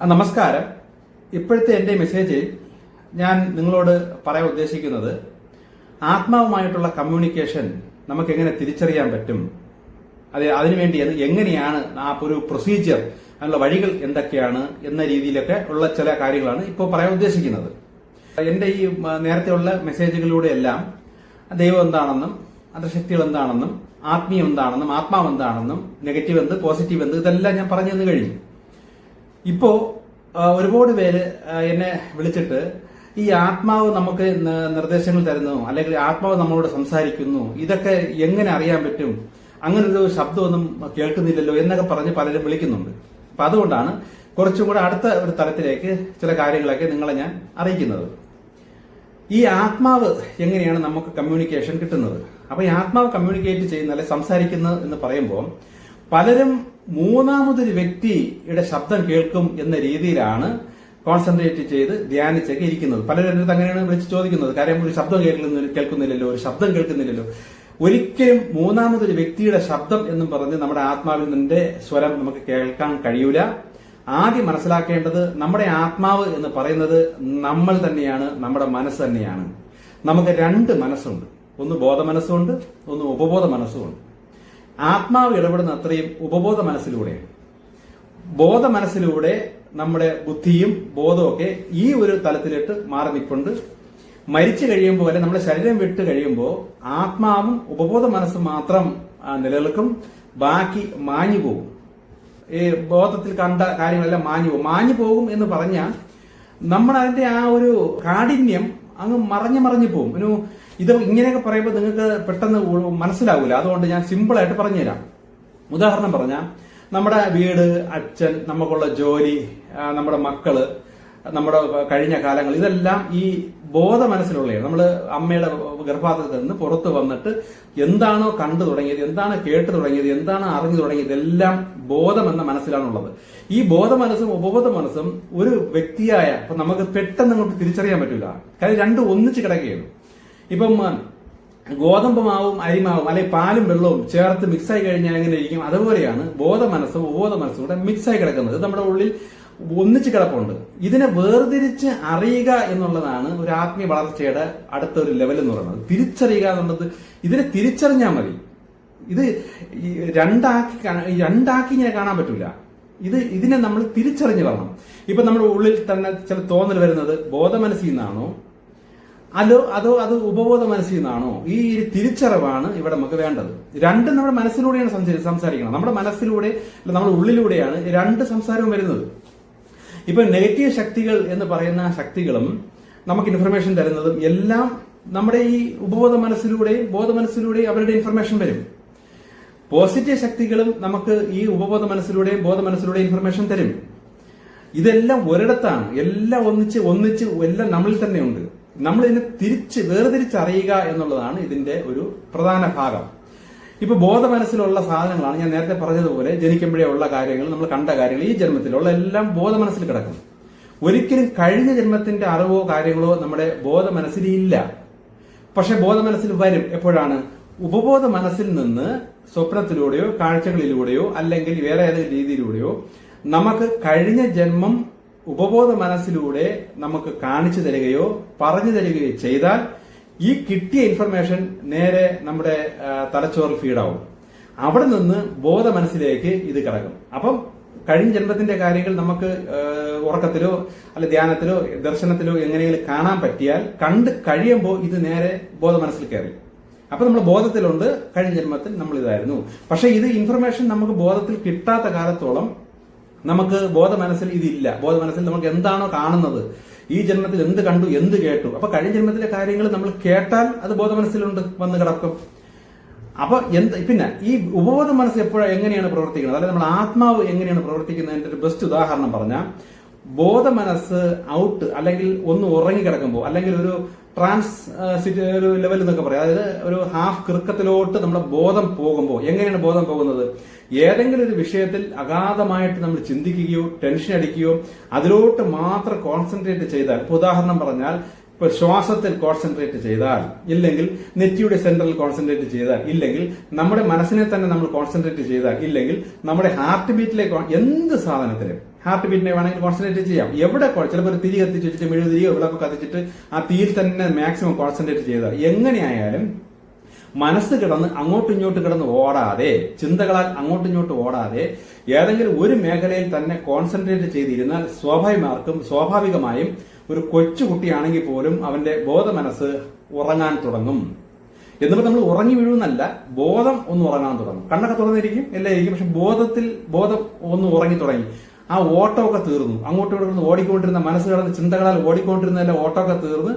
നമസ്കാരം. ഇപ്പോഴത്തെ എന്റെ മെസ്സേജ് ഞാൻ നിങ്ങളോട് പറയാൻ ഉദ്ദേശിക്കുന്നത് ആത്മാവുമായിട്ടുള്ള കമ്മ്യൂണിക്കേഷൻ നമുക്ക് എങ്ങനെ തിരിച്ചറിയാൻ പറ്റും? അത് അതിനുവേണ്ടി അത് എങ്ങനെയാണ് ആ ഒരു പ്രൊസീജിയർ അതിനുള്ള വഴികൾ എന്തൊക്കെയാണ് എന്ന രീതിയിലൊക്കെ ഉള്ള ചില കാര്യങ്ങളാണ് ഇപ്പോൾ പറയാൻ ഉദ്ദേശിക്കുന്നത്. എന്റെ ഈ നേരത്തെയുള്ള മെസ്സേജുകളിലൂടെ എല്ലാം ദൈവം എന്താണെന്നും അതിന്റെ ശക്തികൾ എന്താണെന്നും ആത്മീയം എന്താണെന്നും ആത്മാവ് എന്താണെന്നും നെഗറ്റീവ് എന്ത് പോസിറ്റീവ് എന്ത് ഇതെല്ലാം ഞാൻ പറഞ്ഞു തന്നു കഴിഞ്ഞു. ഇപ്പോ ഒരുപാട് പേര് എന്നെ വിളിച്ചിട്ട് ഈ ആത്മാവ് നമുക്ക് നിർദ്ദേശങ്ങൾ തരുന്നു അല്ലെങ്കിൽ ആത്മാവ് നമ്മളോട് സംസാരിക്കുന്നു ഇതൊക്കെ എങ്ങനെ അറിയാൻ പറ്റും? അങ്ങനൊരു ശബ്ദമൊന്നും കേൾക്കുന്നില്ലല്ലോ എന്നൊക്കെ പറഞ്ഞ് പലരും വിളിക്കുന്നുണ്ട്. അപ്പൊ അതുകൊണ്ടാണ് കുറച്ചും കൂടെ അടുത്ത ഒരു തലത്തിലേക്ക് ചില കാര്യങ്ങളൊക്കെ നിങ്ങളെ ഞാൻ അറിയിക്കുന്നത്. ഈ ആത്മാവ് എങ്ങനെയാണ് നമുക്ക് കമ്മ്യൂണിക്കേഷൻ കിട്ടുന്നത്? അപ്പൊ ഈ ആത്മാവ് കമ്മ്യൂണിക്കേറ്റ് ചെയ്യുന്ന അല്ലെ സംസാരിക്കുന്നത് എന്ന് പറയുമ്പോൾ പലരും മൂന്നാമതൊരു വ്യക്തിയുടെ ശബ്ദം കേൾക്കും എന്ന രീതിയിലാണ് കോൺസെൻട്രേറ്റ് ചെയ്ത് ധ്യാനിച്ചൊക്കെ ഇരിക്കുന്നത്. പലരും എന്റെ അങ്ങനെയാണ് വിളിച്ച് ചോദിക്കുന്നത്. കാര്യം ഒരു ശബ്ദം കേൾക്കുന്ന കേൾക്കുന്നില്ലല്ലോ ഒരു ശബ്ദം കേൾക്കുന്നില്ലല്ലോ. ഒരിക്കലും മൂന്നാമതൊരു വ്യക്തിയുടെ ശബ്ദം എന്നും പറഞ്ഞ് നമ്മുടെ ആത്മാവിൽ നിന്റെ സ്വരം നമുക്ക് കേൾക്കാൻ കഴിയൂല. ആദ്യം മനസ്സിലാക്കേണ്ടത് നമ്മുടെ ആത്മാവ് എന്ന് പറയുന്നത് നമ്മൾ തന്നെയാണ് നമ്മുടെ മനസ്സ് തന്നെയാണ്. നമുക്ക് രണ്ട് മനസ്സുണ്ട്. ഒന്ന് ബോധ മനസ്സുണ്ട് ഒന്ന് ഉപബോധ മനസ്സുമുണ്ട് ആത്മാവ് ഇടപെടുന്ന അത്രയും ഉപബോധ മനസ്സിലൂടെയാണ്. ബോധ മനസ്സിലൂടെ നമ്മുടെ ബുദ്ധിയും ബോധമൊക്കെ ഈ ഒരു തലത്തിലിട്ട് മാറി നിൽപ്പുണ്ട്. മരിച്ചു കഴിയുമ്പോൾ അല്ലെ നമ്മുടെ ശരീരം വിട്ട് കഴിയുമ്പോൾ ആത്മാവും ഉപബോധ മനസ്സും മാത്രം നിലനിൽക്കും. ബാക്കി മാഞ്ഞു പോകും. ഈ ബോധത്തിൽ കണ്ട കാര്യങ്ങളെല്ലാം മാഞ്ഞു പോകും. മാഞ്ഞു പോകും എന്ന് പറഞ്ഞാൽ നമ്മൾ അതിന്റെ ആ ഒരു കാഠിന്യം അങ്ങ് മറഞ്ഞു മറഞ്ഞു പോകും. ഒരു ഇത് ഇങ്ങനെയൊക്കെ പറയുമ്പോൾ നിങ്ങൾക്ക് പെട്ടെന്ന് മനസ്സിലാവില്ല അതുകൊണ്ട് ഞാൻ സിമ്പിളായിട്ട് പറഞ്ഞുതരാം. ഉദാഹരണം പറഞ്ഞാൽ നമ്മുടെ വീട് അച്ഛൻ നമുക്കുള്ള ജോലി നമ്മുടെ മക്കൾ നമ്മുടെ കഴിഞ്ഞ കാലങ്ങൾ ഇതെല്ലാം ഈ ബോധ മനസ്സിലുള്ളതാണ് നമ്മൾ അമ്മയുടെ ഗർഭാതത്തിൽ നിന്ന് പുറത്ത് വന്നിട്ട് എന്താണോ കണ്ടു തുടങ്ങിയത് എന്താണ് കേട്ട് തുടങ്ങിയത് എന്താണ് അറിഞ്ഞു തുടങ്ങിയത് എല്ലാം ബോധം എന്ന മനസ്സിലാണുള്ളത്. ഈ ബോധ മനസ്സും ഉപബോധ മനസ്സും ഒരു വ്യക്തിയായ നമുക്ക് പെട്ടെന്ന് അങ്ങോട്ട് തിരിച്ചറിയാൻ പറ്റില്ല കാര്യം രണ്ടും ഒന്നിച്ച് കിടക്കുകയാണ്. ഇപ്പം ഗോതമ്പ് മാവും അരിമാവും അല്ലെങ്കിൽ പാലും വെള്ളവും ചേർത്ത് മിക്സായി കഴിഞ്ഞാൽ എങ്ങനെ ഇരിക്കും? അതുപോലെയാണ് ബോധ മനസ്സും ഉപബോധ മനസ്സും കൂടെ മിക്സായി കിടക്കുന്നത്. നമ്മുടെ ഉള്ളിൽ ഒന്നിച്ച് കിടപ്പുണ്ട്. ഇതിനെ വേർതിരിച്ച് അറിയുക എന്നുള്ളതാണ് ഒരു ആത്മീയ വളർച്ചയുടെ അടുത്ത ഒരു ലെവൽ എന്ന് പറയുന്നത്. തിരിച്ചറിയുക എന്നുള്ളത് ഇതിനെ തിരിച്ചറിഞ്ഞാൽ മതി. ഇത് രണ്ടാക്കി രണ്ടാക്കി ഇങ്ങനെ കാണാൻ പറ്റൂല. ഇത് ഇതിനെ നമ്മൾ തിരിച്ചറിഞ്ഞു വരണം. ഇപ്പൊ നമ്മുടെ ഉള്ളിൽ തന്നെ ചില തോന്നൽ വരുന്നത് ബോധമനസ്സിൽ നിന്നാണോ അതോ അതോ അത് ഉപബോധ മനസ്സിൽ നിന്നാണോ? ഈ ഒരു തിരിച്ചറിവാണ് ഇവിടെ നമുക്ക് വേണ്ടത്. രണ്ടും നമ്മുടെ മനസ്സിലൂടെയാണ് സംസാരി- സംസാരിക്കണം നമ്മുടെ മനസ്സിലൂടെ നമ്മുടെ ഉള്ളിലൂടെയാണ് രണ്ട് സംസാരവും വരുന്നത്. ഇപ്പൊ നെഗറ്റീവ് ശക്തികൾ എന്ന് പറയുന്ന ശക്തികളും നമുക്ക് ഇൻഫർമേഷൻ തരുന്നതും എല്ലാം നമ്മുടെ ഈ ഉപബോധ മനസ്സിലൂടെ ബോധ മനസ്സിലൂടെ അവരുടെ ഇൻഫർമേഷൻ വരും. പോസിറ്റീവ് ശക്തികളും നമുക്ക് ഈ ഉപബോധ മനസ്സിലൂടെ ബോധ മനസ്സിലൂടെ ഇൻഫർമേഷൻ തരും. ഇതെല്ലാം ഒരിടത്താണ്. എല്ലാം ഒന്നിച്ച് ഒന്നിച്ച് എല്ലാം നമ്മളിൽ തന്നെ ഉണ്ട്. നമ്മൾ ഇതിനെ തിരിച്ച് വേർതിരിച്ചറിയുക എന്നുള്ളതാണ് ഇതിന്റെ ഒരു പ്രധാന ഭാഗം. ഇപ്പൊ ബോധ മനസ്സിലുള്ള സാധനങ്ങളാണ് ഞാൻ നേരത്തെ പറഞ്ഞതുപോലെ ജനിക്കുമ്പോഴേ ഉള്ള കാര്യങ്ങൾ നമ്മൾ കണ്ട കാര്യങ്ങൾ ഈ ജന്മത്തിലുള്ള എല്ലാം ബോധ മനസ്സിൽ കിടക്കും. ഒരിക്കലും കഴിഞ്ഞ ജന്മത്തിന്റെ അറിവോ കാര്യങ്ങളോ നമ്മുടെ ബോധ മനസ്സിൽ ഇല്ല. പക്ഷെ ബോധ മനസ്സിൽ വരും. എപ്പോഴാണ്? ഉപബോധ മനസ്സിൽ നിന്ന് സ്വപ്നത്തിലൂടെയോ കാഴ്ചകളിലൂടെയോ അല്ലെങ്കിൽ വേറെ ഏതെങ്കിലും രീതിയിലൂടെയോ നമുക്ക് കഴിഞ്ഞ ജന്മം ഉപബോധ മനസ്സിലൂടെ നമുക്ക് കാണിച്ചു തരികയോ പറഞ്ഞു തരികയോ ചെയ്താൽ ഈ കിട്ടിയ ഇൻഫർമേഷൻ നേരെ നമ്മുടെ തലച്ചോറിൽ ഫീഡാവും അവിടെ നിന്ന് ബോധ മനസ്സിലേക്ക് ഇത് കിടക്കും. അപ്പം കഴിഞ്ഞ ജന്മത്തിന്റെ കാര്യങ്ങൾ നമുക്ക് ഉറക്കത്തിലോ അല്ല ധ്യാനത്തിലോ ദർശനത്തിലോ എങ്ങനെയെങ്കിലും കാണാൻ പറ്റിയാൽ കണ്ട് കഴിയുമ്പോൾ ഇത് നേരെ ബോധ മനസ്സിൽ കയറി. അപ്പൊ നമ്മൾ ബോധത്തിലുണ്ട് കഴിഞ്ഞ ജന്മത്തിൽ നമ്മൾ ഇതായിരുന്നു. പക്ഷെ ഇത് ഇൻഫർമേഷൻ നമുക്ക് ബോധത്തിൽ കിട്ടാത്ത കാലത്തോളം നമുക്ക് ബോധ മനസ്സിൽ ഇതില്ല. ബോധ മനസ്സിൽ നമുക്ക് എന്താണോ കാണുന്നത്. ഈ ജന്മത്തിൽ എന്ത് കണ്ടു എന്ത് കേട്ടു. അപ്പൊ കഴിഞ്ഞ ജന്മത്തിലെ കാര്യങ്ങൾ നമ്മൾ കേട്ടാൽ അത് ബോധ മനസ്സിലുണ്ട് വന്ന് കിടക്കും. അപ്പൊ എന്ത് പിന്നെ ഈ ഉപബോധ മനസ്സ് എപ്പോഴാണ് എങ്ങനെയാണ് പ്രവർത്തിക്കുന്നത്? അതായത് നമ്മൾ ആത്മാവ് എങ്ങനെയാണ് പ്രവർത്തിക്കുന്നതിന്റെ ഒരു ബെസ്റ്റ് ഉദാഹരണം പറഞ്ഞാൽ ബോധ മനസ്സ് ഔട്ട് അല്ലെങ്കിൽ ഒന്ന് ഉറങ്ങി കിടക്കുമ്പോൾ അല്ലെങ്കിൽ ഒരു ട്രാൻസ് ഒരു ലെവൽ എന്നൊക്കെ പറയാം. അതായത് ഒരു ഹാഫ് കൃക്കത്തിലോട്ട് നമ്മുടെ ബോധം പോകുമ്പോൾ എങ്ങനെയാണ് ബോധം പോകുന്നത്? ഏതെങ്കിലും ഒരു വിഷയത്തിൽ അഗാധമായിട്ട് നമ്മൾ ചിന്തിക്കുകയോ ടെൻഷൻ അടിക്കുകയോ അതിലോട്ട് മാത്രം കോൺസെൻട്രേറ്റ് ചെയ്താൽ ഉദാഹരണം പറഞ്ഞാൽ ഇപ്പൊ ശ്വാസത്തിൽ കോൺസെൻട്രേറ്റ് ചെയ്താൽ ഇല്ലെങ്കിൽ നെറ്റിയുടെ സെന്ററിൽ കോൺസെൻട്രേറ്റ് ചെയ്താൽ ഇല്ലെങ്കിൽ നമ്മുടെ മനസ്സിനെ തന്നെ നമ്മൾ കോൺസെൻട്രേറ്റ് ചെയ്താൽ ഇല്ലെങ്കിൽ നമ്മുടെ ഹാർട്ട് ബീറ്റിലെ എന്ത് സാധനത്തിലും ഹാർട്ട് ബീറ്റിനെ വേണമെങ്കിൽ കോൺസെൻട്രേറ്റ് ചെയ്യാം. എവിടെ ചിലപ്പോൾ തിരി കത്തിച്ച് വെച്ചിട്ട് മെഴുതിരിയോ ഇവിടെ കത്തിച്ചിട്ട് ആ തീയിൽ തന്നെ മാക്സിമം കോൺസെൻട്രേറ്റ് ചെയ്താൽ എങ്ങനെയായാലും മനസ്സ് കിടന്ന് അങ്ങോട്ടും ഇങ്ങോട്ടും കിടന്ന് ഓടാതെ ചിന്തകളാൽ അങ്ങോട്ടും ഇങ്ങോട്ടും ഓടാതെ ഏതെങ്കിലും ഒരു മേഖലയിൽ തന്നെ കോൺസെൻട്രേറ്റ് ചെയ്തിരുന്നാൽ സ്വാഭാവികമാർക്കും സ്വാഭാവികമായും ഒരു കൊച്ചു കുട്ടിയാണെങ്കിൽ പോലും അവന്റെ ബോധ മനസ്സ് ഉറങ്ങാൻ തുടങ്ങും. എന്നിട്ട് നമ്മൾ ഉറങ്ങി വീഴുന്നല്ല ബോധം ഒന്ന് ഉറങ്ങാൻ തുടങ്ങും. കണ്ണൊക്കെ തുറന്നിരിക്കും എല്ലാം ഇരിക്കും പക്ഷെ ബോധത്തിൽ ബോധം ഒന്ന് ഉറങ്ങി തുടങ്ങി. ആ ഓട്ടമൊക്കെ തീർന്നു. അങ്ങോട്ടും ഇങ്ങോട്ടും ഓടിക്കൊണ്ടിരുന്ന മനസ്സ് കടന്ന് ചിന്തകളാൽ ഓടിക്കൊണ്ടിരുന്നതിന്റെ ഓട്ടമൊക്കെ തീർന്ന്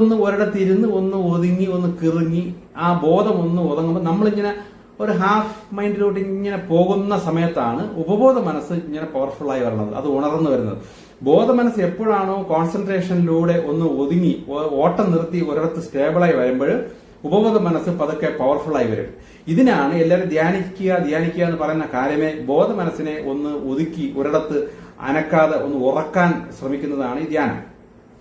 ഒന്ന് ഒരിടത്തിരുന്ന് ഒന്ന് ഒതുങ്ങി ഒന്ന് കിറുങ്ങി ആ ബോധം ഒന്ന് ഒതുങ്ങുമ്പോൾ നമ്മളിങ്ങനെ ഒരു ഹാഫ് മൈൻഡിലോട്ട് ഇങ്ങനെ പോകുന്ന സമയത്താണ് ഉപബോധ മനസ്സ് ഇങ്ങനെ പവർഫുൾ ആയി വരുന്നത് അത് ഉണർന്നു വരുന്നത്. ബോധ മനസ്സ് എപ്പോഴാണോ കോൺസെൻട്രേഷനിലൂടെ ഒന്ന് ഒതുങ്ങി ഓട്ടം നിർത്തി ഒരിടത്ത് സ്റ്റേബിളായി വരുമ്പോൾ ഉപബോധ മനസ്സ് പതുക്കെ പവർഫുൾ ആയി വരും. ഇതിനാണ് എല്ലാവരും ധ്യാനിക്കുക ധ്യാനിക്കുക എന്ന് പറയുന്ന കാര്യമേ ബോധ മനസ്സിനെ ഒന്ന് ഒതുക്കി ഒരിടത്ത് അനക്കാതെ ഒന്ന് ഉറക്കാൻ ശ്രമിക്കുന്നതാണ് ഈ ധ്യാനം.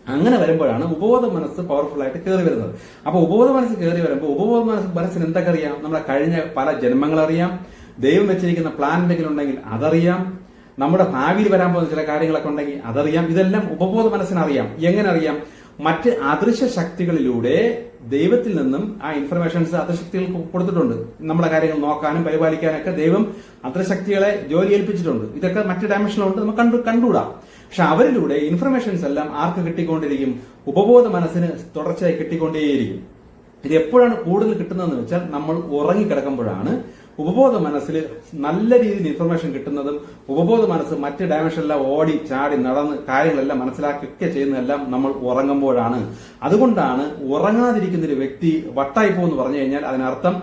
അങ്ങനെ വരുമ്പോഴാണ് ഉപബോധ മനസ്സ് പവർഫുൾ ആയിട്ട് കയറി വരുന്നത്. അപ്പൊ ഉപബോധ മനസ്സ് കയറി വരുമ്പോൾ ഉപബോധ മനസ്സ് മനസ്സിന് എന്തൊക്കെ അറിയാം? നമ്മുടെ കഴിഞ്ഞ പല ജന്മങ്ങളറിയാം. ദൈവം വെച്ചിരിക്കുന്ന പ്ലാൻ എന്തെങ്കിലും ഉണ്ടെങ്കിൽ അതറിയാം. നമ്മുടെ ഭാവിയിൽ വരാൻ പോകുന്ന ചില കാര്യങ്ങളൊക്കെ ഉണ്ടെങ്കിൽ അതറിയാം. ഇതെല്ലാം ഉപബോധ മനസ്സിനറിയാം. എങ്ങനെ അറിയാം? മറ്റ് അദൃശ്യ ശക്തികളിലൂടെ ദൈവത്തിൽ നിന്നും ആ ഇൻഫർമേഷൻസ് അദൃശക്തികൾക്ക് കൊടുത്തിട്ടുണ്ട്. നമ്മുടെ കാര്യങ്ങൾ നോക്കാനും പരിപാലിക്കാനൊക്കെ ദൈവം അദൃശക്തികളെ ജോലി ഏൽപ്പിച്ചിട്ടുണ്ട്. ഇതൊക്കെ മറ്റ് ഡയമെൻഷനിലുണ്ട് നമുക്ക് കണ്ടു കണ്ടുകൂടാം. പക്ഷെ അവരിലൂടെ ഇൻഫർമേഷൻസ് എല്ലാം ആർക്ക് കിട്ടിക്കൊണ്ടിരിക്കും? ഉപബോധ മനസ്സിന് തുടർച്ചയായി കിട്ടിക്കൊണ്ടേയിരിക്കും. ഇത് എപ്പോഴാണ് കൂടുതൽ കിട്ടുന്നതെന്ന് വെച്ചാൽ നമ്മൾ ഉറങ്ങിക്കിടക്കുമ്പോഴാണ് ഉപബോധ മനസ്സിൽ നല്ല രീതിയിൽ ഇൻഫർമേഷൻ കിട്ടുന്നതും ഉപബോധ മനസ്സ് മറ്റ് ഡയമെൻഷനിലെല്ലാം ഓടി ചാടി നടന്ന് കാര്യങ്ങളെല്ലാം മനസ്സിലാക്കിയൊക്കെ ചെയ്യുന്നതെല്ലാം നമ്മൾ ഉറങ്ങുമ്പോഴാണ്. അതുകൊണ്ടാണ് ഉറങ്ങാതിരിക്കുന്ന ഒരു വ്യക്തി വട്ടായിപ്പോ എന്ന് പറഞ്ഞു കഴിഞ്ഞാൽ അതിനർത്ഥം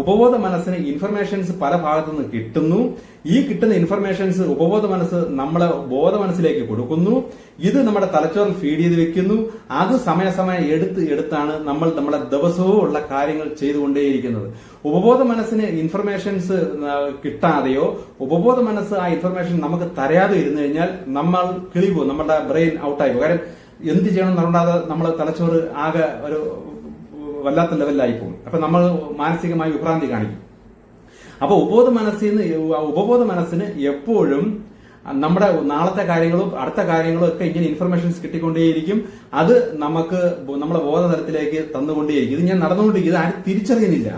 ഉപബോധ മനസ്സിന് ഇൻഫർമേഷൻസ് പല ഭാഗത്തു നിന്ന് കിട്ടുന്നു. ഈ കിട്ടുന്ന ഇൻഫർമേഷൻസ് ഉപബോധ മനസ്സ് നമ്മളെ ബോധ മനസ്സിലേക്ക് കൊടുക്കുന്നു. ഇത് നമ്മുടെ തലച്ചോറിൽ ഫീഡ് ചെയ്ത് വെക്കുന്നു. അത് സമയസമയം എടുത്ത് എടുത്താണ് നമ്മൾ നമ്മുടെ ദിവസവും ഉള്ള കാര്യങ്ങൾ ചെയ്തുകൊണ്ടേയിരിക്കുന്നത്. ഉപബോധ മനസ്സിന് ഇൻഫർമേഷൻസ് കിട്ടാതെയോ ഉപബോധ മനസ്സ് ആ ഇൻഫർമേഷൻ നമുക്ക് തരാതെ ഇരുന്നു കഴിഞ്ഞാൽ നമ്മൾ കിളി പോകും. നമ്മുടെ ബ്രെയിൻ ഔട്ടായി പോകും. കാര്യം എന്ത് ചെയ്യണം എന്നുണ്ടാതെ നമ്മൾ തലച്ചോറ് ആകെ ഒരു വല്ലാത്ത ലെവലിലായി പോകും. അപ്പൊ നമ്മൾ മാനസികമായി വിഭ്രാന്തി കാണിക്കും. അപ്പോൾ ഉപബോധ മനസ്സിന് ഉപബോധ മനസ്സിന് എപ്പോഴും നമ്മുടെ നാളത്തെ കാര്യങ്ങളും അടുത്ത കാര്യങ്ങളും ഒക്കെ ഇങ്ങനെ ഇൻഫർമേഷൻസ് കിട്ടിക്കൊണ്ടേയിരിക്കും. അത് നമുക്ക് നമ്മുടെ ബോധതലത്തിലേക്ക് തന്നുകൊണ്ടേയിരിക്കും. ഇത് ഞാൻ നടന്നുകൊണ്ടിരിക്കും. ഇത് ആരും തിരിച്ചറിയുന്നില്ല.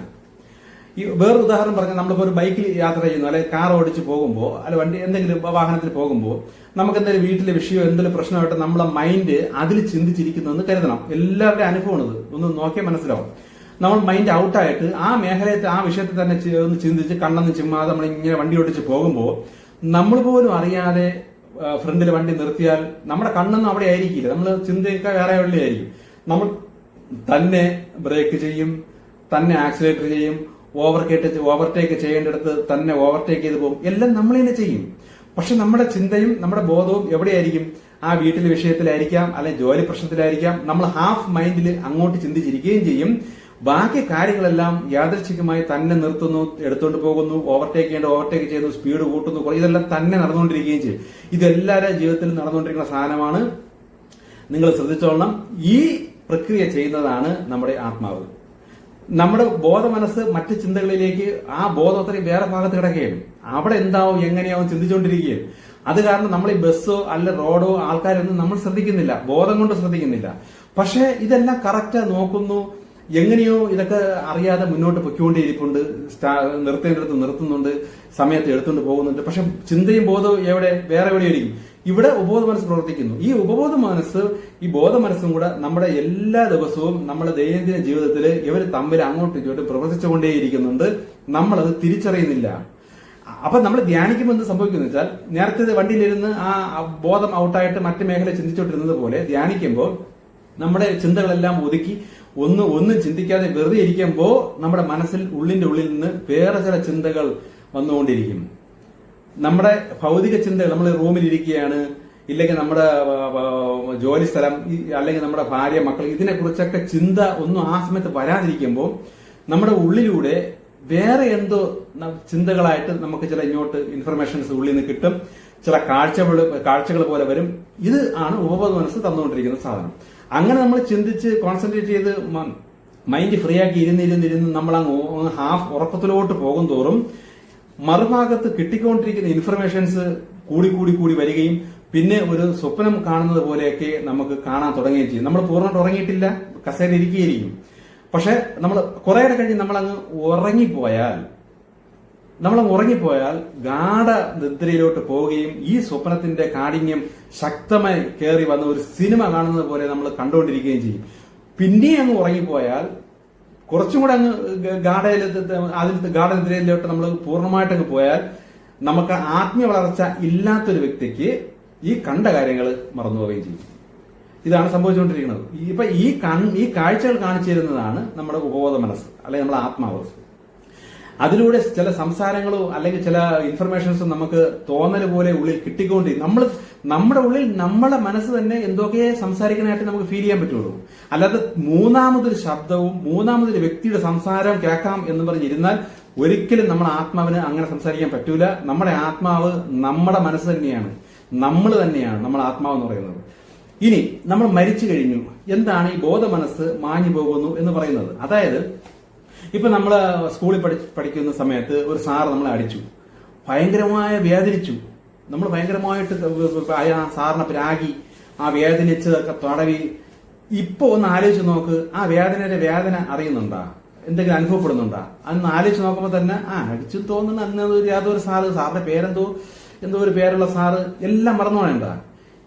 ഈ വേറൊരു ഉദാഹരണം പറഞ്ഞാൽ നമ്മളിപ്പോൾ ഒരു ബൈക്കിൽ യാത്ര ചെയ്യുന്നു അല്ലെങ്കിൽ കാർ ഓടിച്ച് പോകുമ്പോൾ അല്ല വണ്ടി എന്തെങ്കിലും വാഹനത്തിൽ പോകുമ്പോൾ നമുക്ക് എന്തെങ്കിലും വീട്ടിലെ വിഷയമോ എന്തെങ്കിലും പ്രശ്നമായിട്ട് നമ്മളെ മൈൻഡ് അതിൽ ചിന്തിച്ചിരിക്കുന്നു എന്ന് കരുതണം. എല്ലാവരുടെയും അനുഭവമാണ് ഒന്ന് നോക്കിയാൽ മനസ്സിലാവും. നമ്മൾ മൈൻഡ് ഔട്ടായിട്ട് ആ മേഖലയെ ആ വിഷയത്തിൽ തന്നെ ഒന്ന് ചിന്തിച്ച് കണ്ണെന്ന് ചിമ്മാതെ നമ്മൾ ഇങ്ങനെ വണ്ടി ഓടിച്ച് പോകുമ്പോൾ നമ്മൾ പോലും അറിയാതെ ഫ്രണ്ടിൽ വണ്ടി നിർത്തിയാൽ നമ്മുടെ കണ്ണൊന്നും അവിടെ ആയിരിക്കില്ല. നമ്മൾ ചിന്തയൊക്കെ വേറെ വെള്ളിയായിരിക്കും നമ്മൾ തന്നെ ബ്രേക്ക് ചെയ്യും തന്നെ ആക്സിലേറ്റർ ചെയ്യും ഓവർടേക്ക് ഓവർടേക്ക് ചെയ്യേണ്ടിടത്ത് തന്നെ ഓവർടേക്ക് ചെയ്ത് പോകും. എല്ലാം നമ്മൾ തന്നെ ചെയ്യും. പക്ഷെ നമ്മുടെ ചിന്തയും നമ്മുടെ ബോധവും എവിടെയായിരിക്കും? ആ വീട്ടിലെ വിഷയത്തിലായിരിക്കാം അല്ലെങ്കിൽ ജോലി പ്രശ്നത്തിലായിരിക്കാം. നമ്മൾ ഹാഫ് മൈൻഡിൽ അങ്ങോട്ട് ചിന്തിച്ചിരിക്കുകയും ചെയ്യും. ബാക്കി കാര്യങ്ങളെല്ലാം യാദൃച്ഛികമായി തന്നെ നിർത്തുന്നു എടുത്തുകൊണ്ട് പോകുന്നു ഓവർടേക്ക് ചെയ്യേണ്ട ഓവർടേക്ക് ചെയ്യുന്നു സ്പീഡ് കൂട്ടുന്നു ഇതെല്ലാം തന്നെ നടന്നുകൊണ്ടിരിക്കുകയും ചെയ്യും. ഇതെല്ലാവരുടെ ജീവിതത്തിൽ നടന്നുകൊണ്ടിരിക്കുന്ന സാധനമാണ്. നിങ്ങൾ ശ്രദ്ധിച്ചോളണം. ഈ പ്രക്രിയ ചെയ്യുന്നതാണ് നമ്മുടെ ആത്മാവ്. നമ്മുടെ ബോധ മനസ്സ് മറ്റ് ചിന്തകളിലേക്ക് ആ ബോധത്തിന് വേറെ ഭാഗത്ത് കിടക്കുകയും അവിടെ എന്താവും എങ്ങനെയാവും ചിന്തിച്ചുകൊണ്ടിരിക്കുകയും അത് കാരണം നമ്മൾ ഈ ബസ്സോ അല്ല റോഡോ ആൾക്കാരൊന്നും നമ്മൾ ശ്രദ്ധിക്കുന്നില്ല. ബോധം കൊണ്ട് ശ്രദ്ധിക്കുന്നില്ല. പക്ഷേ ഇതെല്ലാം കറക്റ്റ് നോക്കുന്നു. എങ്ങനെയോ ഇതൊക്കെ അറിയാതെ മുന്നോട്ട് പൊയ്ക്കൊണ്ടേയിരിപ്പുണ്ട്. നിർത്തേണ്ടടുത്ത് നിർത്തുന്നുണ്ട്. സമയത്ത് എടുത്തുകൊണ്ട് പോകുന്നുണ്ട്. പക്ഷെ ചിന്തയും ബോധവും എവിടെ? വേറെ എവിടെയായിരിക്കും? ഇവിടെ ഉപബോധ മനസ്സ് പ്രവർത്തിക്കുന്നു. ഈ ഉപബോധ മനസ്സ് ഈ ബോധ മനസ്സും കൂടെ നമ്മുടെ എല്ലാ ദിവസവും നമ്മുടെ ദൈനംദിന ജീവിതത്തിൽ ഇവർ തമ്മിൽ അങ്ങോട്ടും ഇങ്ങോട്ടും പ്രവർത്തിച്ചുകൊണ്ടേയിരിക്കുന്നുണ്ട്. നമ്മളത് തിരിച്ചറിയുന്നില്ല. അപ്പൊ നമ്മൾ ധ്യാനിക്കുമ്പോൾ എന്ത് സംഭവിക്കുന്നു വെച്ചാൽ നേരത്തെ വണ്ടിയിലിരുന്ന് ആ ബോധം ഔട്ടായിട്ട് മറ്റു മേഖല ചിന്തിച്ചുകൊണ്ടിരുന്നത് പോലെ ധ്യാനിക്കുമ്പോൾ നമ്മുടെ ചിന്തകളെല്ലാം ഒതുക്കി ഒന്ന് ഒന്നും ചിന്തിക്കാതെ വെറുതെ ഇരിക്കുമ്പോൾ നമ്മുടെ മനസ്സിൽ ഉള്ളിന്റെ ഉള്ളിൽ നിന്ന് വേറെ ചില ചിന്തകൾ വന്നുകൊണ്ടിരിക്കും. നമ്മുടെ ഭൗതിക ചിന്തകൾ നമ്മൾ റൂമിൽ ഇരിക്കുകയാണ് ഇല്ലെങ്കിൽ നമ്മുടെ ജോലി സ്ഥലം അല്ലെങ്കിൽ നമ്മുടെ ഭാര്യ മക്കൾ ഇതിനെക്കുറിച്ചൊക്കെ ചിന്ത ഒന്നും ആ സമയത്ത് വരാതിരിക്കുമ്പോൾ നമ്മുടെ ഉള്ളിലൂടെ വേറെ എന്തോ ചിന്തകളായിട്ട് നമുക്ക് ചില ഇങ്ങോട്ട് ഇൻഫർമേഷൻസ് ഉള്ളിൽ നിന്ന് കിട്ടും. ചില കാഴ്ചകൾ കാഴ്ചകൾ പോലെ വരും. ഇത് ആണ് ഉപബോധ മനസ്സ് തന്നുകൊണ്ടിരിക്കുന്ന സാധനം. അങ്ങനെ നമ്മൾ ചിന്തിച്ച് കോൺസെൻട്രേറ്റ് ചെയ്ത് മൈൻഡ് ഫ്രീ ആക്കി ഇരുന്നിരുന്നിരുന്ന് നമ്മൾ അങ്ങ് ഹാഫ് ഉറക്കത്തിലോട്ട് പോകും തോറും മറുഭാഗത്ത് കിട്ടിക്കൊണ്ടിരിക്കുന്ന ഇൻഫർമേഷൻസ് കൂടി കൂടി കൂടി വരികയും പിന്നെ ഒരു സ്വപ്നം കാണുന്നത് പോലെയൊക്കെ നമുക്ക് കാണാൻ തുടങ്ങുകയും ചെയ്യും. നമ്മൾ പൂർണമായിട്ട് ഉറങ്ങിയിട്ടില്ല കസേര ഇരിക്കുകയായിരിക്കും. പക്ഷെ നമ്മൾ കുറെ കഴിഞ്ഞ് നമ്മൾ അങ്ങ് ഉറങ്ങിപ്പോയാൽ നമ്മൾ ഉറങ്ങിപ്പോയാൽ ഗാഠ നിദ്രയിലോട്ട് പോവുകയും ഈ സ്വപ്നത്തിന്റെ കാഠിന്യം ശക്തമായി കയറി വന്ന ഒരു സിനിമ കാണുന്നത് പോലെ നമ്മൾ കണ്ടുകൊണ്ടിരിക്കുകയും ചെയ്യും. പിന്നെ അങ്ങ് ഉറങ്ങിപ്പോയാൽ കുറച്ചും കൂടെ അങ്ങ് ഗാഠയിൽ അതിൽ ഗാഠനിദ്രയിലോട്ട് നമ്മൾ പൂർണമായിട്ട് അങ്ങ് പോയാൽ നമുക്ക് ആത്മീയ വളർച്ച ഇല്ലാത്തൊരു വ്യക്തിക്ക് ഈ കണ്ട കാര്യങ്ങൾ മറന്നു പോവുകയും ചെയ്യും. ഇതാണ് സംഭവിച്ചുകൊണ്ടിരിക്കുന്നത്. ഇപ്പൊ ഈ ഈ കാഴ്ചകൾ കാണിച്ചു തരുന്നതാണ് നമ്മുടെ ഉപബോധ മനസ്സ് അല്ലെങ്കിൽ നമ്മുടെ ആത്മാവ് അതിലൂടെ ചില സംസാരങ്ങളോ അല്ലെങ്കിൽ ചില ഇൻഫർമേഷൻസോ നമുക്ക് തോന്നൽ പോലെ ഉള്ളിൽ കിട്ടിക്കൊണ്ടി നമ്മൾ നമ്മുടെ ഉള്ളിൽ നമ്മളെ മനസ്സ് തന്നെ എന്തൊക്കെ സംസാരിക്കാനായിട്ട് നമുക്ക് ഫീൽ ചെയ്യാൻ പറ്റുള്ളൂ. അല്ലാതെ മൂന്നാമതൊരു ശബ്ദവും മൂന്നാമതൊരു വ്യക്തിയുടെ സംസാരം കേൾക്കാം എന്ന് പറഞ്ഞിരുന്നാൽ ഒരിക്കലും നമ്മുടെ ആത്മാവിന് അങ്ങനെ സംസാരിക്കാൻ പറ്റൂല. നമ്മുടെ ആത്മാവ് നമ്മുടെ മനസ്സ് തന്നെയാണ്. നമ്മൾ തന്നെയാണ് നമ്മുടെ ആത്മാവ് എന്ന് പറയുന്നത്. ഇനി നമ്മൾ മരിച്ചു കഴിഞ്ഞു. എന്താണ് ഈ ബോധ മനസ്സ് മാഞ്ഞു പോകുന്നു എന്ന് പറയുന്നത്? അതായത് ഇപ്പൊ നമ്മൾ സ്കൂളിൽ പഠി പഠിക്കുന്ന സമയത്ത് ഒരു സാറ് നമ്മളെ അടിച്ചു. ഭയങ്കരമായ വേദനിച്ചു. നമ്മൾ ഭയങ്കരമായിട്ട് ആ സാറിനെ പ്രാഗി ആ വേദനിച്ചതൊക്കെ തടവി. ഇപ്പൊ ഒന്ന് ആലോചിച്ച് നോക്ക് ആ വേദനയുടെ വേദന അറിയുന്നുണ്ടാ? എന്തെങ്കിലും അനുഭവപ്പെടുന്നുണ്ടാ? അന്ന് ആലോചിച്ച് നോക്കുമ്പോൾ തന്നെ ആ അടിച്ചു തോന്നുന്ന അന്ന് യാതൊരു സാറ് സാറിന്റെ പേരെന്തോ എന്തോ ഒരു പേരുള്ള സാറ് എല്ലാം മറന്നു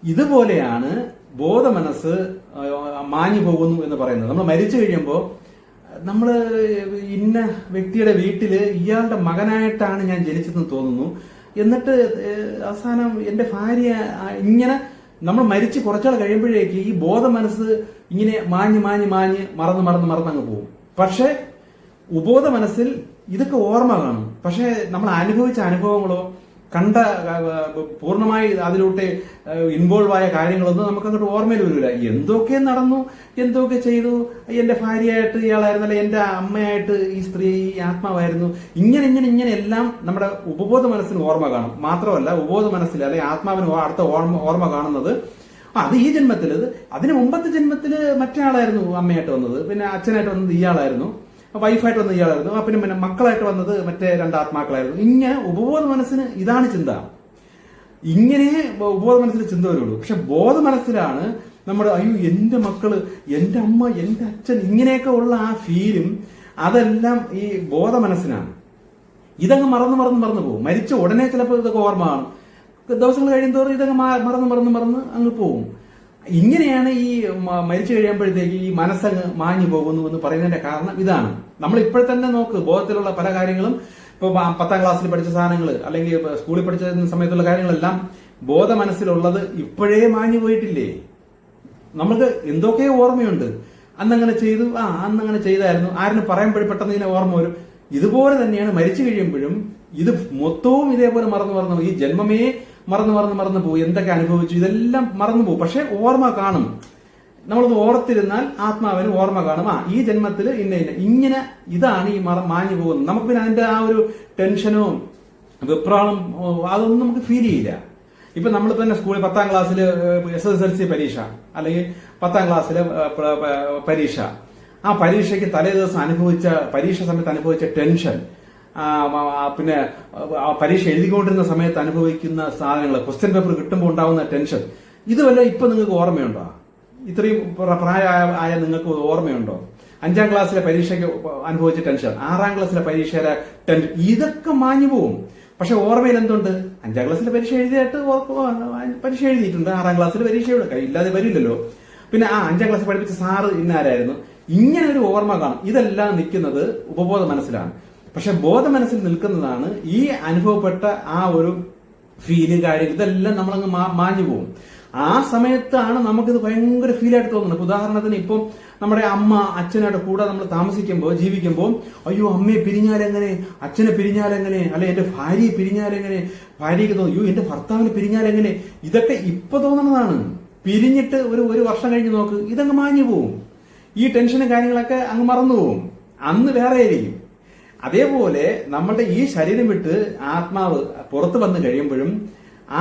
ഇതുപോലെയാണ് ബോധമനസ് മാഞ്ഞു പോകുന്നു എന്ന് പറയുന്നത്. നമ്മൾ മരിച്ചു കഴിയുമ്പോൾ നമ്മൾ ഇന്ന വ്യക്തിയുടെ വീട്ടിൽ ഇയാളുടെ മകനായിട്ടാണ് ഞാൻ ജനിച്ചതെന്ന് തോന്നുന്നു. എന്നിട്ട് അവസാനം എന്റെ ഭാര്യ ഇങ്ങനെ നമ്മൾ മരിച്ച് കുറച്ചാൾ കഴിയുമ്പോഴേക്ക് ഈ ബോധ മനസ്സ് ഇങ്ങനെ മാഞ്ഞ് മാഞ്ഞ് മാഞ്ഞ് മറന്ന് മറന്ന് മറന്ന് അങ്ങ് പോകും. പക്ഷെ ഉബോധ മനസ്സിൽ ഇതൊക്കെ ഓർമ്മ കാണും. പക്ഷെ നമ്മൾ അനുഭവിച്ച അനുഭവങ്ങളോ കണ്ട പൂർണമായി അതിലോട്ട് ഇൻവോൾവ് ആയ കാര്യങ്ങളൊന്നും നമുക്ക് അങ്ങോട്ട് ഓർമ്മയിൽ വരില്ല എന്തൊക്കെ നടന്നു? എന്തൊക്കെ ചെയ്തു? എന്റെ ഭാര്യയായിട്ട് ഇയാളായിരുന്നു അല്ലെ എന്റെ അമ്മയായിട്ട് ഈ സ്ത്രീ ഈ ആത്മാവായിരുന്നു. ഇങ്ങനെ ഇങ്ങനെ ഇങ്ങനെ എല്ലാം നമ്മുടെ ഉപബോധ മനസ്സിന് ഓർമ്മ കാണും. മാത്രമല്ല ഉപബോധ മനസ്സിൽ അല്ലെങ്കിൽ ആത്മാവിന് അടുത്ത ഓർമ്മ ഓർമ്മ കാണുന്നത് അത് ഈ ജന്മത്തിൽ അതിന് മുമ്പത്തെ ജന്മത്തിൽ മറ്റേ ആളായിരുന്നു അമ്മയായിട്ട് വന്നത്. പിന്നെ അച്ഛനായിട്ട് വന്നത് ഇയാളായിരുന്നു. വൈഫായിട്ട് വന്നത് ഇയാളായിരുന്നു. ആ, പിന്നെ പിന്നെ മക്കളായിട്ട് വന്നത് മറ്റേ രണ്ട് ആത്മാക്കളായിരുന്നു. ഇങ്ങനെ ഉപബോധ മനസ്സിന് ഇതാണ് ചിന്ത. ഇങ്ങനെ ഉപബോധ മനസ്സിൽ ചിന്ത വരുള്ളൂ. പക്ഷെ ബോധ മനസ്സിലാണ് നമ്മുടെ അയ്യോ എന്റെ മക്കൾ എന്റെ അമ്മ എന്റെ അച്ഛൻ ഇങ്ങനെയൊക്കെ ഉള്ള ആ ഫീലും അതെല്ലാം ഈ ബോധ മനസ്സിനാണ്. ഇതങ്ങ് മറന്ന് മറന്ന് മറന്നു പോകും. മരിച്ച ഉടനെ ചിലപ്പോൾ ഇതൊക്കെ ഓർമ്മ കാണും. ദിവസങ്ങൾ കഴിയുന്തോറും ഇതങ്ങ് മറന്ന് മറന്ന് മറന്ന് അങ്ങ് പോകും. ഇങ്ങനെയാണ് ഈ മരിച്ചു കഴിയുമ്പോഴത്തേക്ക് ഈ മനസ്സങ്ങ് മാഞ്ഞു പോകുന്നു എന്ന് പറയുന്നതിന്റെ കാരണം ഇതാണ്. നമ്മൾ ഇപ്പോഴെ തന്നെ നോക്ക് ബോധത്തിലുള്ള പല കാര്യങ്ങളും ഇപ്പൊ പത്താം ക്ലാസ്സിൽ പഠിച്ച സാധനങ്ങൾ അല്ലെങ്കിൽ സ്കൂളിൽ പഠിച്ച സമയത്തുള്ള കാര്യങ്ങളെല്ലാം ബോധ മനസ്സിലുള്ളത് ഇപ്പോഴേ മാഞ്ഞു പോയിട്ടില്ലേ? നമുക്ക് എന്തൊക്കെ ഓർമ്മയുണ്ട്? അന്നങ്ങനെ ചെയ്തു ആ അന്നങ്ങനെ ചെയ്തായിരുന്നു. ആരും പറയുമ്പോഴും പെട്ടെന്ന് ഇതിനെ ഓർമ്മ വരും. ഇതുപോലെ തന്നെയാണ് മരിച്ചു കഴിയുമ്പോഴും ഇത് മൊത്തവും ഇതേപോലെ മറന്നു മറന്നു. ഈ ജന്മമേ മറന്നു മറന്ന് മറന്നു പോകും എന്തൊക്കെ അനുഭവിച്ചു? ഇതെല്ലാം മറന്നു പോകും. പക്ഷെ ഓർമ്മ കാണും. നമ്മളത് ഓർത്തിരുന്നാൽ ആത്മാവിന് ഓർമ്മ കാണും. ആ ഈ ജന്മത്തിൽ ഇന്ന ഇന്ന. ഇങ്ങനെ ഇതാണ് ഈ മറ മാഞ്ഞു പോകുന്നത്. നമുക്ക് പിന്നെ അതിന്റെ ആ ഒരു ടെൻഷനോ വിപ്രാളം അതൊന്നും നമുക്ക് ഫീൽ ചെയ്യില്ല. ഇപ്പൊ നമ്മൾ തന്നെ സ്കൂളിൽ പത്താം ക്ലാസ്സിൽ എസ് എസ് എൽ സി പരീക്ഷ അല്ലെങ്കിൽ പത്താം ക്ലാസ്സിലെ പരീക്ഷ. ആ പരീക്ഷയ്ക്ക് തലേ ദിവസം അനുഭവിച്ച പരീക്ഷ സമയത്ത് അനുഭവിച്ച ടെൻഷൻ. പിന്നെ പരീക്ഷ എഴുതിക്കൊണ്ടിരുന്ന സമയത്ത് അനുഭവിക്കുന്ന സാധനങ്ങൾ ക്വസ്റ്റ്യൻ പേപ്പർ കിട്ടുമ്പോൾ ഉണ്ടാവുന്ന ടെൻഷൻ ഇതുവല്ല ഇപ്പൊ നിങ്ങൾക്ക് ഓർമ്മയുണ്ടോ? ഇത്രയും പ്രായ ആയ നിങ്ങൾക്ക് ഓർമ്മയുണ്ടോ? അഞ്ചാം ക്ലാസ്സിലെ പരീക്ഷയ്ക്ക് അനുഭവിച്ച ടെൻഷൻ ആറാം ക്ലാസ്സിലെ പരീക്ഷയുടെ ടെൻഷൻ ഇതൊക്കെ മാഞ്ഞു പോവും. പക്ഷെ ഓർമ്മയിൽ എന്തുണ്ട്? അഞ്ചാം ക്ലാസ്സിലെ പരീക്ഷ എഴുതിയിട്ട് പരീക്ഷ എഴുതിയിട്ടുണ്ട്. ആറാം ക്ലാസ്സിൽ പരീക്ഷ ഇല്ലാതെ വരില്ലല്ലോ. പിന്നെ ആ അഞ്ചാം ക്ലാസ് പഠിപ്പിച്ച സാറ് ഇന്നാരായിരുന്നു? ഇങ്ങനെ ഒരു ഓർമ്മ കാണും. ഇതെല്ലാം നിൽക്കുന്നത് ഉപബോധ മനസ്സിലാണ്. പക്ഷെ ബോധ മനസ്സിൽ നിൽക്കുന്നതാണ് ഈ അനുഭവപ്പെട്ട ആ ഒരു ഫീൽ കാര്യം ഇതെല്ലാം നമ്മളങ്ങ് മാഞ്ഞു പോകും. ആ സമയത്താണ് നമുക്കിത് ഭയങ്കര ഫീൽ ഫീലായിട്ട് തോന്നുന്നത്. ഉദാഹരണത്തിന് ഇപ്പം നമ്മുടെ അമ്മ അച്ഛനായിട്ട് കൂടെ നമ്മൾ താമസിക്കുമ്പോൾ ജീവിക്കുമ്പോൾ അയ്യോ അമ്മയെ പിരിഞ്ഞാലെങ്ങനെ? അച്ഛനെ പിരിഞ്ഞാലെങ്ങനെ? അല്ലെ എന്റെ ഭാര്യയെ പിരിഞ്ഞാലെങ്ങനെ? ഭാര്യയ്ക്ക് തോന്നും അയ്യോ എന്റെ ഭർത്താവിനെ പിരിഞ്ഞാലെങ്ങനെ? ഇതൊക്കെ ഇപ്പൊ തോന്നുന്നതാണ്. പിരിഞ്ഞിട്ട് ഒരു ഒരു വർഷം കഴിഞ്ഞ് നോക്ക് ഇതങ്ങ് മാഞ്ഞു പോവും ഈ ടെൻഷനും കാര്യങ്ങളൊക്കെ അങ്ങ് മറന്നു പോവും അന്ന് വേറെ ആയിരിക്കും. അതേപോലെ നമ്മുടെ ഈ ശരീരം വിട്ട് ആത്മാവ് പുറത്തു വന്നു കഴിയുമ്പോഴും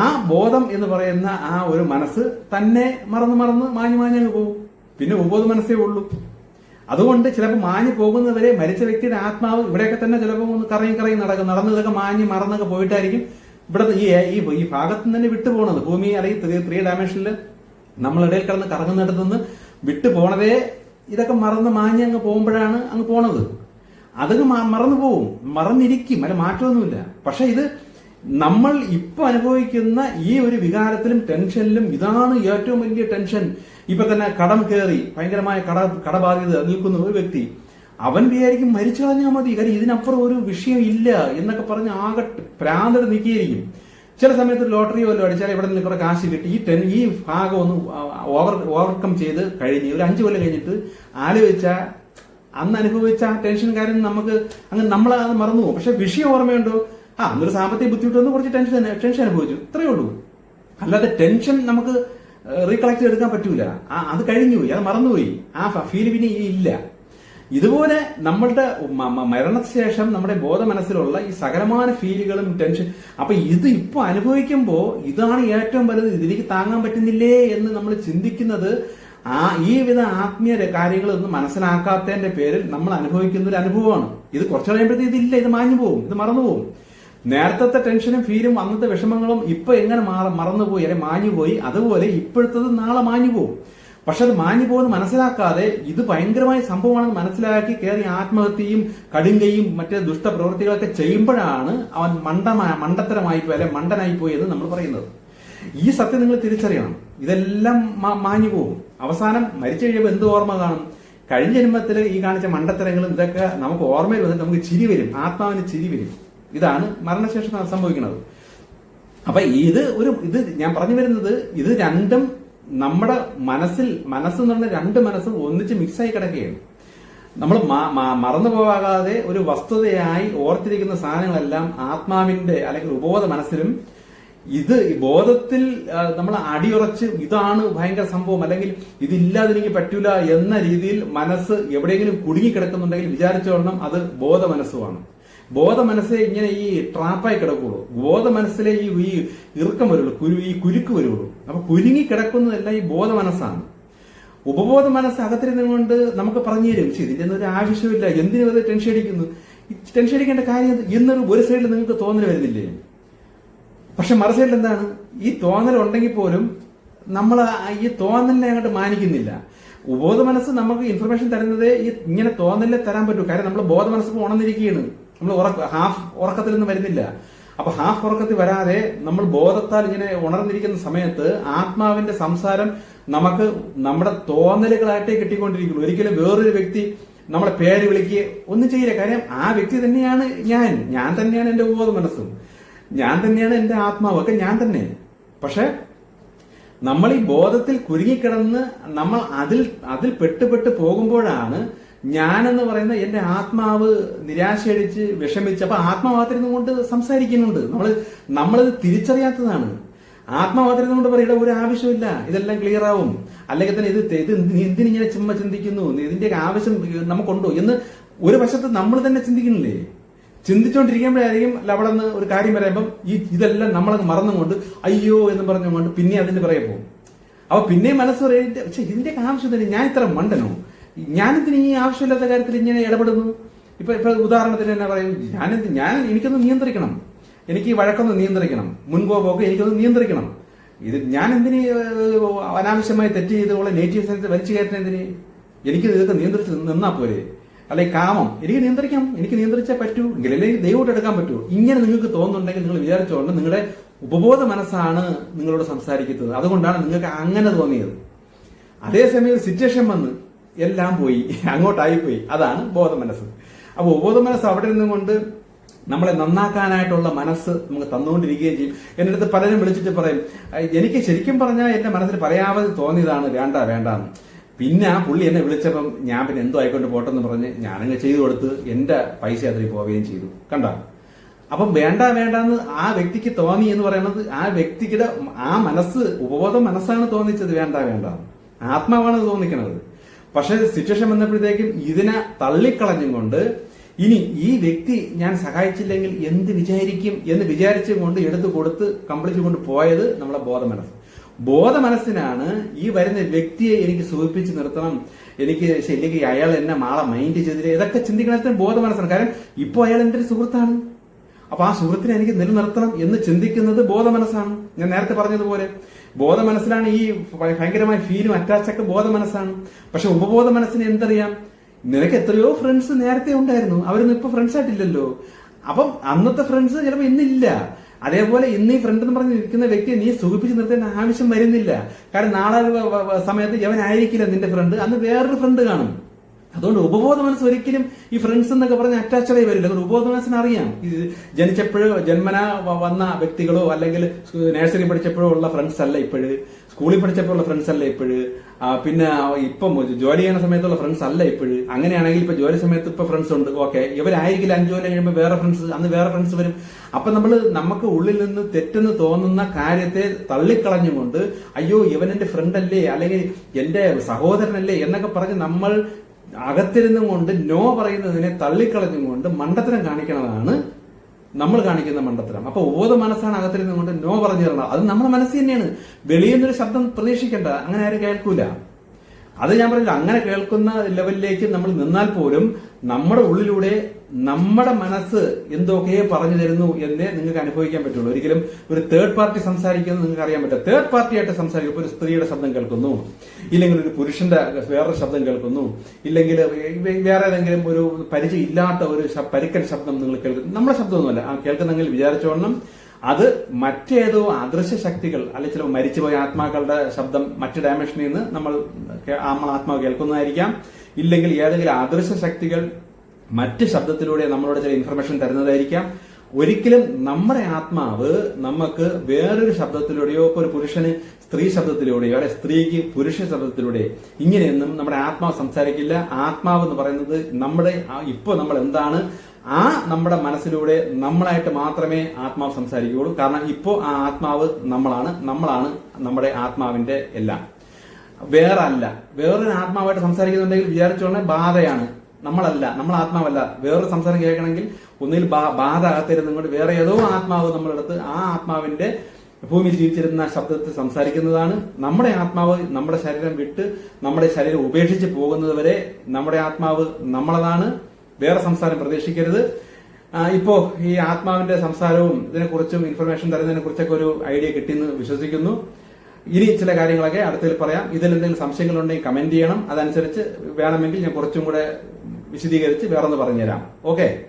ആ ബോധം എന്ന് പറയുന്ന ആ ഒരു മനസ്സ് തന്നെ മറന്ന് മറന്ന് മാഞ്ഞു മാഞ്ഞങ്ങ് പോകും. പിന്നെ ഉപബോധ മനസ്സേ ഉള്ളൂ. അതുകൊണ്ട് ചിലപ്പോൾ മാഞ്ഞു പോകുന്നവരെ മരിച്ച വ്യക്തിയുടെ ആത്മാവ് ഇവിടെയൊക്കെ തന്നെ ചിലപ്പോൾ ഒന്ന് കറങ്ങി കറങ്ങി നടക്കും. നടന്നതൊക്കെ മാഞ്ഞ് മറന്നൊക്കെ പോയിട്ടായിരിക്കും. ഇവിടെ ഈ ഈ ഭാഗത്ത് നിന്ന് തന്നെ വിട്ടു പോണത്. ഭൂമി അല്ലെങ്കിൽ ത്രീ ഡയമെൻഷനിൽ നമ്മളിടയിൽ കിടന്ന് കറങ്ങുന്നിടത്തുനിന്ന് വിട്ടു പോണതേ ഇതൊക്കെ മറന്ന് മാഞ്ഞ് അങ്ങ് പോകുമ്പോഴാണ് അങ്ങ് പോണത്. അതങ്ങ് മറന്നു പോവും. മറന്നിരിക്കും. അല്ല മാറ്റമൊന്നുമില്ല. പക്ഷെ ഇത് നമ്മൾ ഇപ്പൊ അനുഭവിക്കുന്ന ഈ ഒരു വികാരത്തിലും ടെൻഷനിലും ഇതാണ് ഏറ്റവും വലിയ ടെൻഷൻ. ഇപ്പൊ തന്നെ കടം കയറി ഭയങ്കരമായ കട കടബാധ്യത നിൽക്കുന്ന ഒരു വ്യക്തി അവൻ വിചാരിക്കും മരിച്ചു കളഞ്ഞാൽ മതി. കാര്യം ഇതിനപ്പുറം ഒരു വിഷയം ഇല്ല എന്നൊക്കെ പറഞ്ഞ് ആകെ പ്രാന്തട് നിൽക്കിയിരിക്കും ചില സമയത്ത് ലോട്ടറി വല്ലതും അടിച്ചാൽ ഇവിടെ നിന്ന് കുറെ കാശ് കിട്ടി. ഈ ടെൻ ഈ ഭാഗം ഒന്ന് ഓവർ ഓവർകം ചെയ്ത് കഴിഞ്ഞ് ഒരു അഞ്ചു കൊല്ലം കഴിഞ്ഞിട്ട് ആലോചിച്ച അന്ന് അനുഭവിച്ച ആ ടെൻഷൻ കാര്യം നമുക്ക് അങ്ങ് നമ്മൾ അത് മറന്നു പോകും. പക്ഷെ വിഷയം ഓർമ്മയുണ്ടോ? ആ അന്നൊരു സാമ്പത്തിക ബുദ്ധിമുട്ട് വന്ന് കുറച്ച് ടെൻഷൻ ടെൻഷൻ അനുഭവിച്ചു. ഇത്രയേ ഉള്ളൂ. അല്ലാതെ ടെൻഷൻ നമുക്ക് റീകളക്ട് ചെയ്തെടുക്കാൻ പറ്റൂല. അത് കഴിഞ്ഞു പോയി അത് മറന്നുപോയി ആ ഫീൽ പിന്നെ ഇല്ല. ഇതുപോലെ നമ്മളുടെ മരണശേഷം നമ്മുടെ ബോധ മനസ്സിലുള്ള ഈ സകലമായ ഫീലുകളും ടെൻഷൻ അപ്പൊ ഇത് ഇപ്പൊ അനുഭവിക്കുമ്പോൾ ഇതാണ് ഏറ്റവും വലുത്. ഇതിലേക്ക് താങ്ങാൻ പറ്റുന്നില്ലേ എന്ന് നമ്മൾ ചിന്തിക്കുന്നത് ആ ഈ വിധ ആത്മീയ കാര്യങ്ങളൊന്നും മനസ്സിലാക്കാത്തതിന്റെ പേരിൽ നമ്മൾ അനുഭവിക്കുന്ന ഒരു അനുഭവമാണ്. ഇത് കുറച്ച് കഴിയുമ്പോഴത്തേക്ക് ഇതില്ല ഇത് മാഞ്ഞു പോകും ഇത് മറന്നു പോകും. നേരത്തെ ടെൻഷനും ഫീലും അന്നത്തെ വിഷമങ്ങളും ഇപ്പൊ എങ്ങനെ മാറ- മറന്നുപോയി അല്ലെങ്കിൽ മാഞ്ഞുപോയി അതുപോലെ ഇപ്പോഴത്തത് നാളെ മാഞ്ഞു പോകും. പക്ഷെ അത് മാഞ്ഞു പോകുന്ന മനസ്സിലാക്കാതെ ഇത് ഭയങ്കരമായ സംഭവമാണെന്ന് മനസ്സിലാക്കി കയറി ആത്മഹത്യയും കടുങ്കയും മറ്റേ ദുഷ്ടപ്രവൃത്തികളൊക്കെ ചെയ്യുമ്പോഴാണ് അവൻ മണ്ട മണ്ടത്തരമായി പോയി അല്ലെ മണ്ടനായി പോയി എന്ന് നമ്മൾ പറയുന്നത്. ഈ സത്യം നിങ്ങൾ തിരിച്ചറിയണം. ഇതെല്ലാം മാഞ്ഞു പോകും. അവസാനം മരിച്ചു കഴിയുമ്പോൾ എന്ത് ഓർമ്മ കാണും? കഴിഞ്ഞ ജന്മത്തിൽ ഈ കാണിച്ച മണ്ടത്തരങ്ങളും ഇതൊക്കെ നമുക്ക് ഓർമ്മയിൽ വന്നിട്ട് നമുക്ക് ചിരി വരും. ആത്മാവിന് ചിരി വരും. ഇതാണ് മരണശേഷം സംഭവിക്കുന്നത്. അപ്പൊ ഇത് ഒരു ഇത് ഞാൻ പറഞ്ഞു വരുന്നത് ഇത് രണ്ടും നമ്മുടെ മനസ്സിൽ മനസ്സ് എന്ന് പറഞ്ഞ രണ്ട് മനസ്സും ഒന്നിച്ച് മിക്സായി കിടക്കുകയാണ്. നമ്മൾ മറന്നു പോകാതെ ഒരു വസ്തുതയായി ഓർത്തിരിക്കുന്ന സാധനങ്ങളെല്ലാം ആത്മാവിന്റെ അല്ലെങ്കിൽ ഉപബോധ മനസ്സിലും ഇത് ബോധത്തിൽ നമ്മൾ അടിയുറച്ച് ഇതാണ് ഭയങ്കര സംഭവം. അല്ലെങ്കിൽ ഇതില്ലാതെ എനിക്ക് പറ്റൂല എന്ന രീതിയിൽ മനസ്സ് എവിടെയെങ്കിലും കുടുങ്ങിക്കിടക്കുന്നുണ്ടെങ്കിൽ വിചാരിച്ചോളണം അത് ബോധ മനസ്സുമാണ് ബോധ മനസ്സേ ഇങ്ങനെ ഈ ട്രാപ്പായി കിടക്കുള്ളൂ. ബോധ മനസ്സിലെ ഈ ഈ ഇറുക്കം വരുള്ളൂ. കുരു ഈ കുരുക്ക് വരുള്ളൂ. അപ്പൊ കുരുങ്ങി കിടക്കുന്നതെല്ലാം ഈ ബോധ മനസ്സാണ് ഉപബോധ മനസ്സ് അകത്തിരുന്നുകൊണ്ട് നമുക്ക് പറഞ്ഞു തരും പക്ഷെ ഇതിന്റെ ഒന്നും ഒരു ആവശ്യമില്ല. എന്തിനു അത് ടെൻഷൻ അടിക്കുന്നു? ടെൻഷൻ അടിക്കേണ്ട കാര്യം? എന്നൊരു ഒരു സൈഡിൽ നിങ്ങൾക്ക് തോന്നൽ വരുന്നില്ലേ? പക്ഷെ മറുസൈഡിൽ എന്താണ്? ഈ തോന്നൽ ഉണ്ടെങ്കിൽ പോലും നമ്മൾ ഈ തോന്നലിനെ അങ്ങോട്ട് മാനിക്കുന്നില്ല. ഉപബോധ മനസ്സ് നമുക്ക് ഇൻഫർമേഷൻ തരുന്നത് ഈ ഇങ്ങനെ തോന്നലിനെ തരാൻ പറ്റൂ. കാര്യം നമ്മൾ ബോധ മനസ്സ് ഉണർന്നിരിക്കുകയാണ്. നമ്മൾ ഉറക്ക ഹാഫ് ഉറക്കത്തിൽ നിന്ന് വരുന്നില്ല. അപ്പൊ ഹാഫ് ഉറക്കത്തിൽ വരാതെ നമ്മൾ ബോധത്താൽ ഇങ്ങനെ ഉണർന്നിരിക്കുന്ന സമയത്ത് ആത്മാവിന്റെ സംസാരം നമുക്ക് നമ്മുടെ തോന്നലുകളായിട്ടേ കിട്ടിക്കൊണ്ടിരിക്കുള്ളൂ. ഒരിക്കലും വേറൊരു വ്യക്തി നമ്മളെ പേര് വിളിക്കുക ഒന്നും ചെയ്യില്ല. കാര്യം ആ വ്യക്തി തന്നെയാണ് ഞാൻ. ഞാൻ തന്നെയാണ് എന്റെ ഉപബോധ മനസ്സും ഞാൻ തന്നെയാണ് എന്റെ ആത്മാവ്. ഒക്കെ ഞാൻ തന്നെ. പക്ഷെ നമ്മൾ ഈ ബോധത്തിൽ കുരുങ്ങിക്കിടന്ന് നമ്മൾ അതിൽ അതിൽ പെട്ടുപെട്ട് പോകുമ്പോഴാണ് ഞാൻ എന്ന് പറയുന്ന എന്റെ ആത്മാവ് നിരാശയടിച്ച് വിഷമിച്ച് അപ്പൊ ആത്മാവാത്തിരുന്നു കൊണ്ട് സംസാരിക്കുന്നുണ്ട്. നമ്മൾ നമ്മളത് തിരിച്ചറിയാത്തതാണ്. ആത്മാവാത്തിരുന്നു കൊണ്ട് പറയുടെ ഒരു ആവശ്യമില്ല. ഇതെല്ലാം ക്ലിയർ ആവും. അല്ലെങ്കിൽ തന്നെ ഇത് ഇത് എന്തിനിങ്ങനെ ചുമ്മാ ചിന്തിക്കുന്നു? ഇതിന്റെ ആവശ്യം നമുക്കുണ്ടോ എന്ന് ഒരു വശത്ത് നമ്മൾ തന്നെ ചിന്തിക്കുന്നില്ലേ? ചിന്തിച്ചുകൊണ്ടിരിക്കുമ്പോഴായിരിക്കും അവിടെ നിന്ന് ഒരു കാര്യം പറയുമ്പം ഈ ഇതെല്ലാം നമ്മളങ്ങ് മറന്നുകൊണ്ട് അയ്യോ എന്ന് പറഞ്ഞുകൊണ്ട് പിന്നെ അതിന് പിറകെ പോകും. അപ്പൊ പിന്നെ മനസ്സ് പറയുന്നത് പക്ഷെ ഇതിന്റെ ആവശ്യം തന്നെ ഞാൻ ഇത്ര മണ്ടനോ? ഞാനിതിന് ഈ ആവശ്യമില്ലാത്ത കാര്യത്തിൽ ഇങ്ങനെ ഇടപെടുന്നു? ഇപ്പൊ ഇപ്പൊ ഉദാഹരണത്തിന് തന്നെ പറയും ഞാനെന്ത് ഞാൻ എനിക്കൊന്ന് നിയന്ത്രിക്കണം. എനിക്ക് ഈ വഴക്കൊന്ന് നിയന്ത്രിക്കണം. മുൻകോപമൊക്കെ എനിക്കൊന്ന് നിയന്ത്രിക്കണം. ഇത് ഞാൻ എന്തിന് അനാവശ്യമായി തെറ്റ് ചെയ്തുള്ള നേറ്റീവ് സെൻസ് വലിച്ചു കയറ്റുന്നതിന് എനിക്ക് ഇതൊക്കെ നിയന്ത്രിച്ച് നിന്നാ പോരെ? അല്ലെ കാമം. എനിക്ക് നിയന്ത്രിക്കാം. എനിക്ക് നിയന്ത്രിച്ചേ പറ്റൂ. എങ്കിലല്ലേ ദൈവമായിട്ട് എടുക്കാൻ പറ്റൂ. ഇങ്ങനെ നിങ്ങൾക്ക് തോന്നുന്നുണ്ടെങ്കിൽ നിങ്ങൾ വിചാരിച്ചോണ്ട് നിങ്ങളുടെ ഉപബോധ മനസ്സാണ് നിങ്ങളോട് സംസാരിക്കുന്നത്. അതുകൊണ്ടാണ് നിങ്ങൾക്ക് അങ്ങനെ തോന്നിയത്. അതേസമയം സിറ്റുവേഷൻ വന്ന് എല്ലാം പോയി. അങ്ങോട്ടായി പോയി അതാണ് ബോധ മനസ്സ്. അപ്പൊ ഉപബോധ മനസ്സ് അവിടെ നിന്നുകൊണ്ട് നമ്മളെ നന്നാക്കാനായിട്ടുള്ള മനസ്സ് നമുക്ക് തന്നുകൊണ്ടിരിക്കുകയും ചെയ്യും. എന്റെ അടുത്ത് പലരും വിളിച്ചിട്ട് പറയും എനിക്ക് ശരിക്കും പറഞ്ഞാൽ എന്റെ മനസ്സിൽ പറയാതെ തോന്നിയതാണ് വേണ്ട വേണ്ടാന്ന്. പിന്നെ ആ പുള്ളി എന്നെ വിളിച്ചപ്പം ഞാൻ പിന്നെ എന്തോ ആയിക്കൊണ്ട് പോട്ടെന്ന് പറഞ്ഞ് ഞാനങ്ങ് ചെയ്തു കൊടുത്ത് എന്റെ പൈസ അതിൽ പോവുകയും ചെയ്തു. കണ്ട? അപ്പം വേണ്ട വേണ്ടെന്ന് ആ വ്യക്തിക്ക് തോന്നി എന്ന് പറയുന്നത് ആ വ്യക്തിയുടെ ആ മനസ്സ് ഉപബോധ മനസ്സാണ് തോന്നിച്ചത്. വേണ്ട വേണ്ട. ആത്മാവാണ് തോന്നിക്കുന്നത് പക്ഷെ സിറ്റുവേഷൻ വന്നപ്പോഴത്തേക്കും ഇതിനെ തള്ളിക്കളഞ്ഞും കൊണ്ട് ഇനി ഈ വ്യക്തി ഞാൻ സഹായിച്ചില്ലെങ്കിൽ എന്ത് വിചാരിക്കും എന്ന് വിചാരിച്ചും കൊണ്ട് എടുത്തു കൊടുത്ത് കംപ്ലീറ്റ് കൊണ്ട് പോയത് നമ്മളെ ബോധ മനസ്സ്. ബോധ മനസ്സിനാണ് ഈ വരുന്ന വ്യക്തിയെ എനിക്ക് സൂചിപ്പിച്ച് നിർത്തണം. എനിക്ക് ശരിക്കും അയാൾ എന്നെ മാളെ മൈൻഡ് ചെയ്തില്ല? ഇതൊക്കെ ചിന്തിക്കണത്തിന് ബോധ മനസ്സാണ് കാരണം ഇപ്പോൾ അയാൾ എന്റെ ഒരു സുഹൃത്താണ്? അപ്പൊ ആ സുഹൃത്തിനെ എനിക്ക് നിലനിർത്തണം എന്ന് ചിന്തിക്കുന്നത് ബോധ ബോധമനസ്സാണ്. ഞാൻ നേരത്തെ പറഞ്ഞതുപോലെ ബോധ ബോധമനസ്സിലാണ് ഈ ഭയങ്കരമായ ഫീലും അറ്റാച്ചൊക്കെ ബോധമനസ്സാണ്. പക്ഷെ ഉപബോധ മനസ്സിന് എന്തറിയാം? നിനക്ക് എത്രയോ ഫ്രണ്ട്സ് നേരത്തെ ഉണ്ടായിരുന്നു. അവരൊന്നും ഇപ്പൊ ഫ്രണ്ട്സ് ആയിട്ടില്ലല്ലോ. അപ്പം അന്നത്തെ ഫ്രണ്ട്സ് ചിലപ്പോൾ ഇന്നില്ല. അതേപോലെ ഇന്ന് ഈ ഫ്രണ്ട് എന്ന് പറഞ്ഞ് നിൽക്കുന്ന വ്യക്തിയെ നീ സുഖിപ്പിച്ച് നിർത്തേണ്ട ആവശ്യം വരുന്നില്ല. കാരണം നാളെ സമയത്ത് യവനായിരിക്കില്ല നിന്റെ ഫ്രണ്ട് അന്ന് വേറൊരു ഫ്രണ്ട് കാണും. അതുകൊണ്ട് ഉപബോധ മനസ്സ് ഒരിക്കലും ഈ ഫ്രണ്ട്സ് എന്നൊക്കെ പറഞ്ഞ് അറ്റാച്ച്ഡ് ആയി വരില്ല. അതുകൊണ്ട് ഉപബോധ മനസ്സിന് അറിയാം. ജനിച്ചപ്പോഴോ ജന്മന വന്ന വ്യക്തികളോ അല്ലെങ്കിൽ നഴ്സറി പഠിച്ചപ്പോഴോ ഉള്ള ഫ്രണ്ട്സ് അല്ല ഇപ്പോഴ്. സ്കൂളിൽ പഠിച്ചപ്പോഴുള്ള ഫ്രണ്ട്സ് അല്ല ഇപ്പോഴ്. പിന്നെ ഇപ്പം ജോലി ചെയ്യുന്ന സമയത്തുള്ള ഫ്രണ്ട്സ് അല്ല ഇപ്പോഴ്. അങ്ങനെയാണെങ്കിൽ ഇപ്പൊ ജോലി സമയത്ത് ഇപ്പൊ ഫ്രണ്ട്സ് ഉണ്ട്. ഓക്കെ ഇവരായിരിക്കില്ല അഞ്ചു കൊല്ലം കഴിയുമ്പോൾ വേറെ ഫ്രണ്ട്സ് അന്ന് വേറെ ഫ്രണ്ട്സ് വരും. അപ്പൊ നമ്മൾ നമുക്ക് ഉള്ളിൽ നിന്ന് തെറ്റെന്ന് തോന്നുന്ന കാര്യത്തെ തള്ളിക്കളഞ്ഞുകൊണ്ട് അയ്യോ ഇവൻ എന്റെ ഫ്രണ്ട് അല്ലേ അല്ലെങ്കിൽ എന്റെ സഹോദരനല്ലേ എന്നൊക്കെ പറഞ്ഞ് നമ്മൾ അകത്തിരുന്നും കൊണ്ട് നോ പറയുന്നതിനെ തള്ളിക്കളഞ്ഞും കൊണ്ട് മണ്ടത്തരം കാണിക്കണതാണ് നമ്മൾ കാണിക്കുന്ന മണ്ഡത്തരം അപ്പൊ ഓരോ മനസ്സാണ് അകത്തിരുന്നുകൊണ്ട് നോ പറഞ്ഞു തരണം അത് നമ്മുടെ മനസ്സ് തന്നെയാണ്. വെളിയിൽ നിന്നൊരു ശബ്ദം പ്രതീക്ഷിക്കേണ്ട. അങ്ങനെ ആരും കേൾക്കൂല. അത് ഞാൻ പറഞ്ഞില്ല അങ്ങനെ കേൾക്കുന്ന ലെവലിലേക്ക് നമ്മൾ നിന്നാൽ പോലും നമ്മുടെ ഉള്ളിലൂടെ നമ്മുടെ മനസ്സ് എന്തൊക്കെ പറഞ്ഞു തരുന്നു എന്നേ നിങ്ങൾക്ക് അനുഭവിക്കാൻ പറ്റുള്ളൂ. ഒരിക്കലും ഒരു തേർഡ് പാർട്ടി സംസാരിക്കുന്നത് നിങ്ങൾക്ക് അറിയാൻ പറ്റില്ല. തേർഡ് പാർട്ടിയായിട്ട് സംസാരിക്കും ഇപ്പൊ ഒരു സ്ത്രീയുടെ ശബ്ദം കേൾക്കുന്നു. ഇല്ലെങ്കിൽ ഒരു പുരുഷന്റെ വേറൊരു ശബ്ദം കേൾക്കുന്നു. ഇല്ലെങ്കിൽ വേറെ ഏതെങ്കിലും ഒരു പരിചയം ഇല്ലാത്ത ഒരു പരിക്കൻ ശബ്ദം നിങ്ങൾ കേൾക്കുന്നു. നമ്മുടെ ശബ്ദമൊന്നുമല്ല. ആ കേൾക്കുന്നെങ്കിൽ വിചാരിച്ചോണം അത് മറ്റേതോ അദൃശ്യ ശക്തികൾ അല്ലെങ്കിൽ ചില മരിച്ചുപോയ ആത്മാക്കളുടെ ശബ്ദം മറ്റു ഡയമെൻഷനിൽ നിന്ന് നമ്മൾ നമ്മൾ ആത്മാവ് കേൾക്കുന്നതായിരിക്കാം. ഇല്ലെങ്കിൽ ഏതെങ്കിലും അദൃശ്യ ശക്തികൾ മറ്റ് ശബ്ദത്തിലൂടെ നമ്മളോട് ചില ഇൻഫർമേഷൻ തരുന്നതായിരിക്കാം. ഒരിക്കലും നമ്മുടെ ആത്മാവ് നമുക്ക് വേറൊരു ശബ്ദത്തിലൂടെയോ ഒരു പുരുഷന് സ്ത്രീ ശബ്ദത്തിലൂടെയോ അല്ലെ സ്ത്രീക്ക് പുരുഷ ശബ്ദത്തിലൂടെ ഇങ്ങനെയൊന്നും നമ്മുടെ ആത്മാവ് സംസാരിക്കില്ല. ആത്മാവ് എന്ന് പറയുന്നത് നമ്മുടെ ഇപ്പോൾ നമ്മൾ എന്താണ് ആ നമ്മുടെ മനസ്സിലൂടെ നമ്മളായിട്ട് മാത്രമേ ആത്മാവ് സംസാരിക്കുകയുള്ളൂ. കാരണം ഇപ്പോൾ ആ ആത്മാവ് നമ്മളാണ് നമ്മളാണ് നമ്മുടെ ആത്മാവിന്റെ എല്ലാം. വേറെ വേറൊരു ആത്മാവായിട്ട് സംസാരിക്കുന്നുണ്ടെങ്കിൽ വിചാരിച്ചോളെ ബാധയാണ്. നമ്മളല്ല നമ്മൾ ആത്മാവല്ല. വേറൊരു സംസാരം കേൾക്കണമെങ്കിൽ ഒന്നിൽ ബാധ അകത്തിരുന്നും കൊണ്ട് വേറെ ഏതോ ആത്മാവ് നമ്മളെടുത്ത് ആ ആത്മാവിന്റെ ഭൂമി ജീവിച്ചിരുന്ന ശബ്ദത്തിൽ സംസാരിക്കുന്നതാണ് നമ്മുടെ ആത്മാവ് നമ്മുടെ ശരീരം വിട്ട് നമ്മുടെ ശരീരം ഉപേക്ഷിച്ച് പോകുന്നത് വരെ നമ്മുടെ ആത്മാവ് നമ്മളതാണ്. വേറെ സംസാരം പ്രതീക്ഷിക്കരുത്. ഇപ്പോ ഈ ആത്മാവിന്റെ സംസാരവും ഇതിനെക്കുറിച്ചും ഇൻഫർമേഷൻ തരുന്നതിനെ കുറിച്ചൊക്കെ ഒരു ഐഡിയ കിട്ടിയെന്ന് വിശ്വസിക്കുന്നു. ഇനി ചില കാര്യങ്ങളൊക്കെ അടുത്തതിൽ പറയാം. ഇതിൽ എന്തെങ്കിലും സംശയങ്ങളുണ്ടെങ്കിൽ കമന്റ് ചെയ്യണം. അതനുസരിച്ച് വേണമെങ്കിൽ ഞാൻ കുറച്ചും കൂടെ വിശദീകരിച്ച് വേറൊന്ന് പറഞ്ഞുതരാം. ഓക്കെ